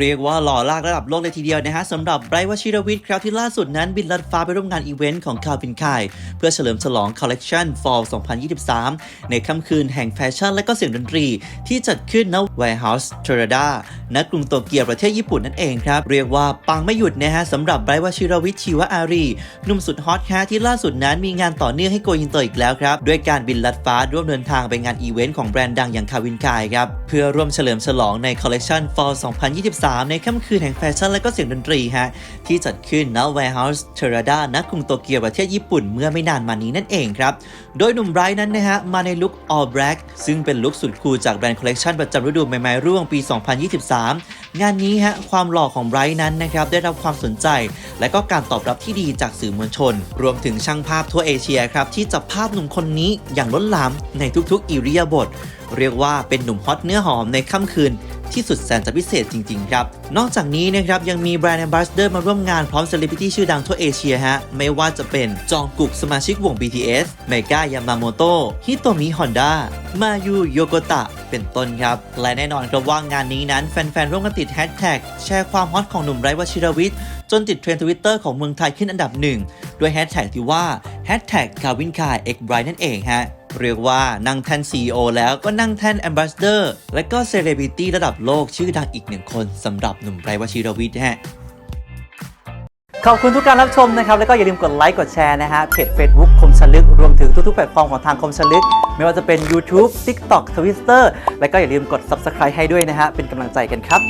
เรียกว่าหล่อลากระดับโลกเลยทีเดียวนะฮะสำหรับไบรท์วชิรวิทย์ครับที่ล่าสุดนั้นบินลัดฟ้าไปร่วมงานอีเวนต์ของคาวินคายเพื่อเฉลิมฉลองคอลเลกชัน Fall 2023 ในค่ำคืนแห่งแฟชั่นและก็เสียงดนตรี ที่จัดขึ้นณ Warehouse t o r a d a ณกรุงโตเกียวประเทศญี่ปุ่นนั่นเองครับ เรียกว่าปังไม่หยุดนะฮะสำหรับไบรท์วชิรวิทย์ชีวอารีหนุ่มสุดฮอตแฮะที่ล่าสุดนั้นมีงานต่อเนื่องให้โกอินเตอร์อีกแล้วครับด้วยการบินลัดฟ้าร่วมเดินทางไปงานอีเวนต์ของแบรนด์ดังอย่างคาวินคายครับเพื่อร่วมเฉลิมฉลองในคอลเลกชัน Fall 2023ในค่ำคืนแห่งแฟชั่นและก็เสียงดนตรีฮะที่จัดขึ้นณ Warehouse t e r a d a ณกรุงโตเกียวประเทศญี่ปุ่นเมื่อไม่นานมานี้นั่นเองครับ โดยหนุ่มไบรท์นั้นนะฮะมาในลุค all black ซึ่งเป็นลุคสุดคูลจากแบรนด์คอลเลกชันประจำฤดูใบไม้ร่วงปี 2023 งานนี้ฮะความหล่อของไบรท์นั้นนะครับได้รับความสนใจ และก็การตอบรับที่ดีจากสื่อมวลชน รวมถึงช่างภาพทั่วเอเชียครับที่จับภาพหนุ่มคนนี้อย่างล้นหลามในทุกๆอิริยาบถเรียกว่าเป็นหนุ่มฮอตเนื้อหอมในค่ำคืน ที่สุดแสนจะพิเศษจริงๆครับ นอกจากนี้นะครับยังมีแบรนด์แอมบาสเดอร์มาร่วมงานพร้อมเซเลบริตี้ชื่อดังทั่วเอเชียฮะ ไม่ว่าจะเป็นจองกุกสมาชิกวง BTS เมกายามาโมโตะฮิโตมิฮอนด้ามายูโยโกตะเป็นต้นครับ และแน่นอนครับว่างานนี้นั้นแฟนๆ ร่วมกันติดแฮชแท็กแชร์ความฮอตของหนุ่มไร้วชิรวิทย์จนติดเทรนด์ทวิตเตอร์ของเมืองไทยขึ้นอันดับหนึ่งด้วยแฮชแท็กที่ว่าแฮชแท็กคาวินคายเอ็กไบรนั่นเองฮะ เรียกว่านั่งแท่น CEO แล้วก็นั่งแท่น Ambassador และก็เซเลบริตี้ระดับโลกชื่อดังอีกหนึ่งคนสำหรับหนุ่มไบรท์วชิรวิทย์ฮะขอบคุณทุกการรับชมนะครับ แล้วก็อย่าลืมกดไลค์กดแชร์นะฮะเพจ Facebook คมชลึก รวมถึงทุกๆแพลตฟอร์มของทางคมชลึก ไม่ว่าจะเป็น YouTube TikTok Twitter และก็อย่าลืมกด Subscribe ให้ด้วยนะฮะเป็นกำลังใจกันครับ